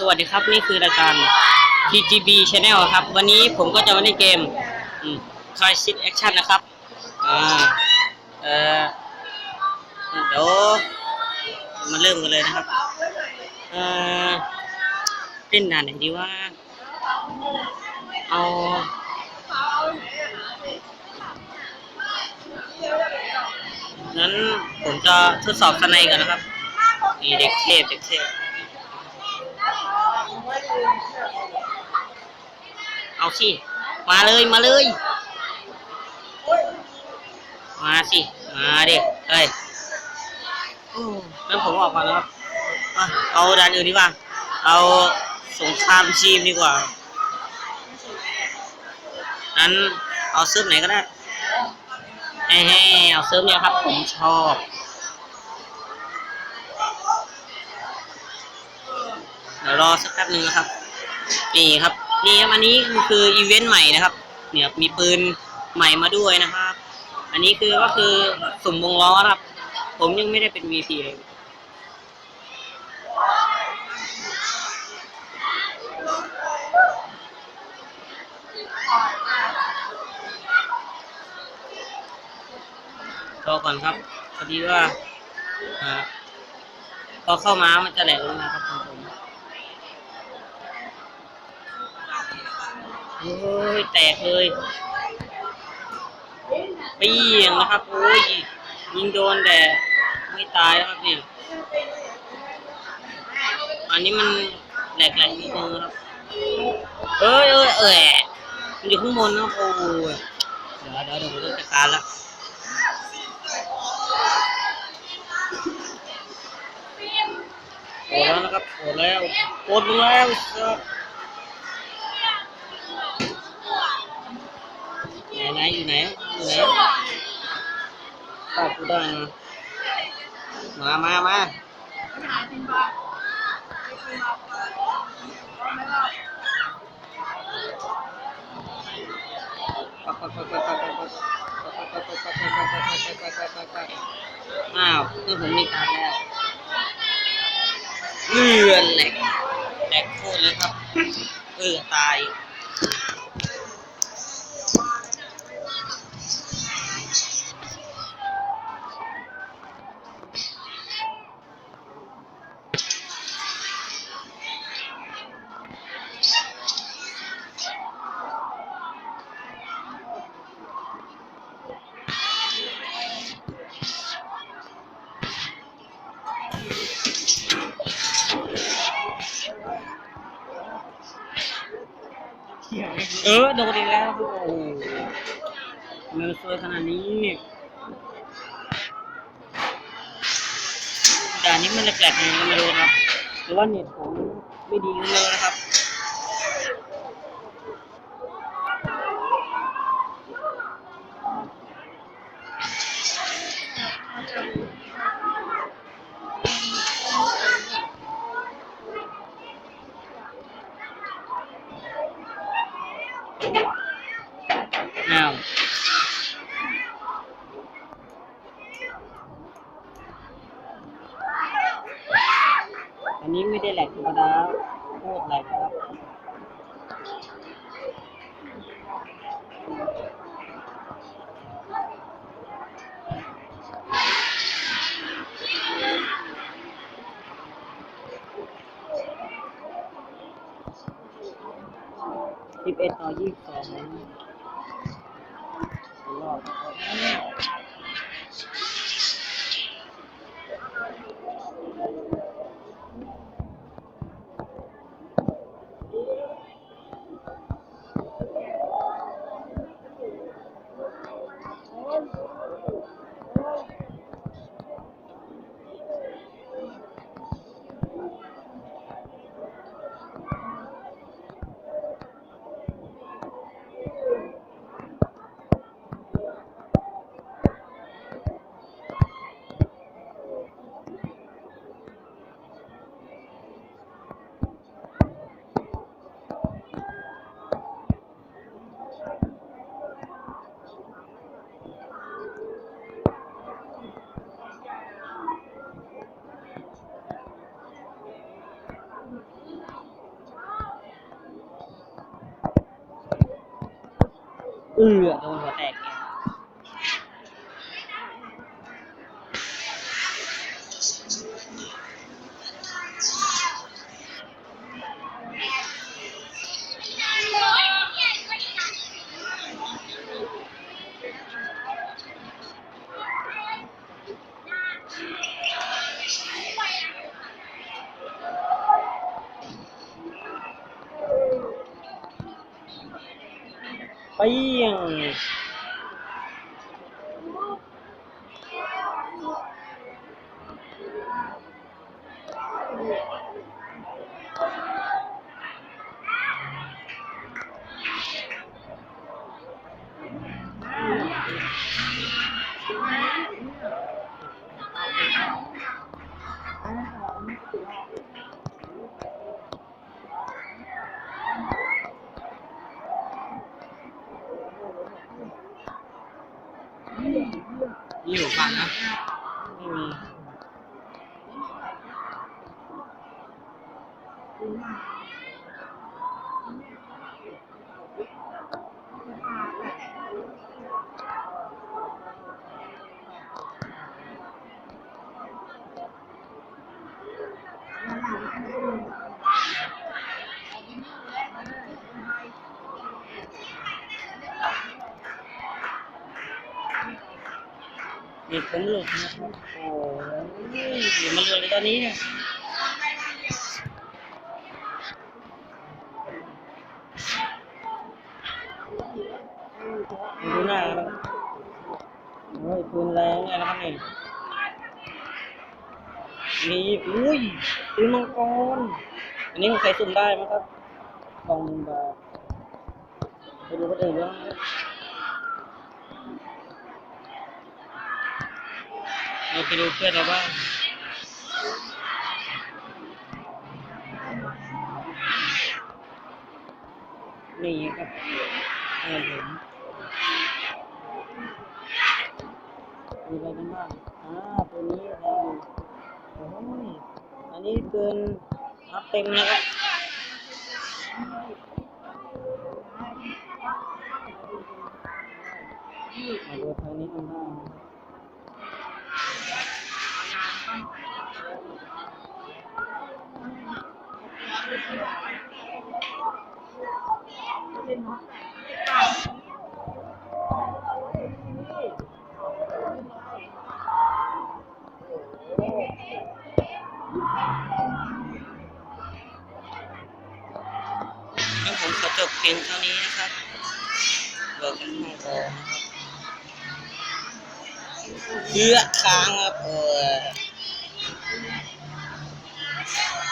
สวัสดีครับนี่คือรายการ TGB Channel ครับ วันนี้ผมก็จะมาเล่นเกมคอยซิ t แอคชั่นนะครับอ่าเออเดี๋ยวมาเริ่มกันเลยนะครับเออเล่นด่านไหนดีว่า เอานั้นผมจะทดสอบสไนกันนะครับนี่เด็กเทพเด็กเทพ เอาสิ มาเลยมาเลย มาสิ มาด็กเอ้ยโอ้งั้นผมออกมาแล้วเอาด้านอื่นดีกว่า เอาสงครามทีมดีกว่านั้นเอาเซิร์ฟไหนก็ได้เฮ้เอาเซิร์ฟเนี่ยครับ ผมชอบ เดี๋ ยวรอสักแป๊บหนึงนะครับ นี่ครับ นี่ครับอันนี้คืออีเวนต์ใหม่นะครับ เนี่ยมีปืนใหม่มาด้วยนะครับ อันนี้คือก็คือสุ่มวงล้อครับ ผมยังไม่ได้เป็น VP เลยรอก่อนครับพอดีว่าอ่าพอเข้ามามันจะแหลกลงนะครับ โอ้ยแตกเลยเปี้ยงนะครับ โอ้ยยิงโดนแต่ไม่ตายนะครับเนี่ย อันนี้มันแหลกๆนิดนึงครับ เอ้ยเอ้ยเอ้ยมันอยู่ข้างบนนะโอ้ยเดี๋ยวเดี๋ยวเดี๋ยวผมจะจัดการละโอ้แล้วนะครับโอ้แล้วโอ้แล้วครับ ไหนไหนอยู่ไหนอยู่ไหนข้ากูได้นะมามามาอ้าวเพื่อผมมีการแล้วเลื่อนแหลกแหลกโคตรเลยครับ เออตาย เออโดนอีกแล้วโอ้โหทำไมมันสวยขนาดนี้เนี่ยด่านนี้มันแปลกๆยังไงไม่รู้นะครับหรือว่าเน็ตผมไม่ดีเลยนะครับ อ้าวอันนี้ไม่ได้แหลกธรรมดาโคตรแหลกครับสิบเอ็ดต่อยี่สิบสอง เออโดนหัวแตก แก เปี้ยงนี่อยู่ฟังนะไม่มี มีผมหลุดนะโอ้ยอย่ามาเลยตอนนี้เนี่ยดูหน้าแล้วโอ้ยปืนแรงเนี่ยนะครับนี่นี่อุ้ยปืนมังกรอันนี้มันใครสุ่มได้ไหมครับสองหมื่นบาทไปดูคนอื่นบ้างน เราไปดูเพื่อนเราบ้างนี่ครับเออผมมีอะไรกันบ้างอ่าตัวนี้อะไรอยู่โอ้ยอันนี้เกินอัพเต็มแล้วครับมาดูทางนี้กันบ้าง งั้นผมขอจบเพียงเท่านี้นะครับเบิกกันไม่พอนะครับเลือกค้างครับเออ